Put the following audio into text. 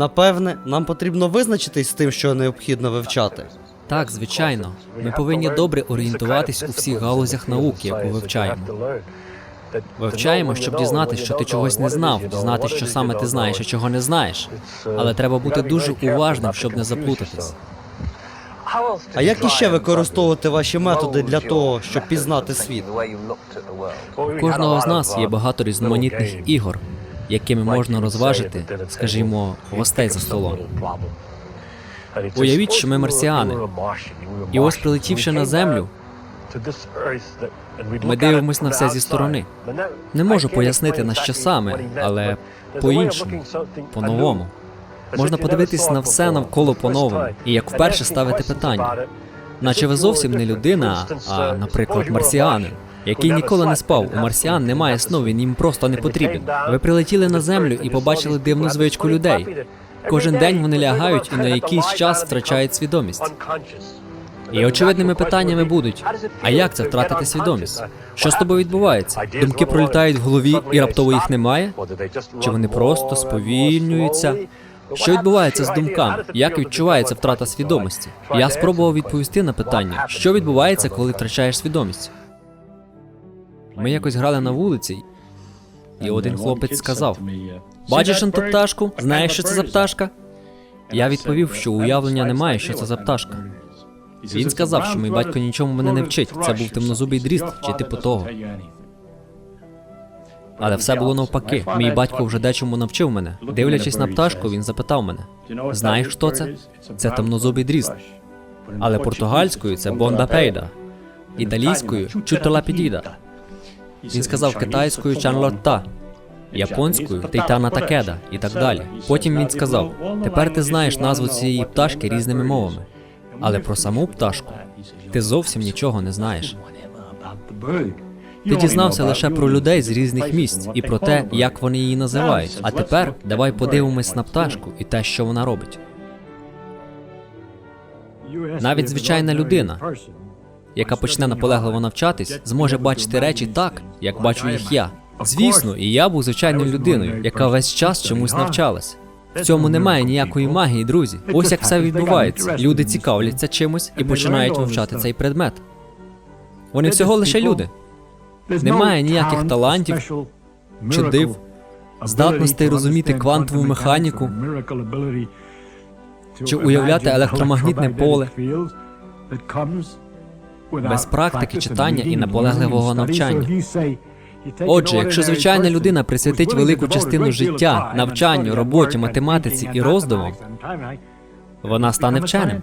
Напевне, нам потрібно визначитись з тим, що необхідно вивчати. Так, звичайно. Ми повинні добре орієнтуватись у всіх галузях науки, яку вивчаємо. Вивчаємо, щоб дізнатися, що ти чогось не знав, дізнатися, що саме ти знаєш, а чого не знаєш. Але треба бути дуже уважним, щоб не заплутатись. А як іще використовувати ваші методи для того, щоб пізнати світ? У кожного з нас є багато різноманітних ігор, якими можна розважити, скажімо, гостей за столом. Уявіть, що ми марсіани. І ось прилетівши на землю, ми дивимось на все зі сторони. Не можу пояснити на що саме, але по-іншому, по-новому. Можна подивитись на все навколо по-новому, і як вперше ставити питання. Наче ви зовсім не людина, а, наприклад, марсіанин, який ніколи не спав. У марсіан немає сну, він їм просто не потрібен. Ви прилетіли на землю і побачили дивну звичку людей. Кожен день вони лягають і на якийсь час втрачають свідомість. І очевидними питаннями будуть: а як це втратити свідомість? Що з тобою відбувається? Думки пролітають в голові і раптово їх немає? Чи вони просто сповільнюються? Що відбувається з думками? Як відчувається втрата свідомості? Я спробував відповісти на питання, що відбувається, коли втрачаєш свідомість. Ми якось грали на вулиці, і один хлопець сказав: Бачиш ту пташку? Знаєш, що це за пташка? Я відповів, що уявлення немає, що це за пташка. Він сказав, що мій батько нічому мене не вчить. Це був темнозубий дріст чи типу того. Але все було навпаки. Мій батько вже дечому навчив мене. Дивлячись на пташку, він запитав мене: Знаєш, хто це? Це темнозубий дріст. Але португальською це бонда пейда, італійською чутолапідіда. Він сказав китайською чанлотта, японською тейтана такеда і так далі. Потім він сказав: тепер ти знаєш назву цієї пташки різними мовами, але про саму пташку ти зовсім нічого не знаєш. Ти дізнався лише про людей з різних місць і про те, як вони її називають. А тепер давай подивимось на пташку і те, що вона робить. Навіть звичайна людина, Яка почне наполегливо навчатись, зможе бачити речі так, як бачу їх я. Звісно, і я був звичайною людиною, яка весь час чомусь навчалась. В цьому немає ніякої магії, друзі. Ось як все відбувається. Люди цікавляться чимось і починають вивчати цей предмет. Вони всього лише люди. Немає ніяких талантів чи див, здатностей розуміти квантову механіку чи уявляти електромагнітне поле. Без практики читання і наполегливого навчання. Отже, якщо звичайна людина присвятить велику частину життя навчанню, роботі, математиці і роздумам, вона стане вченим.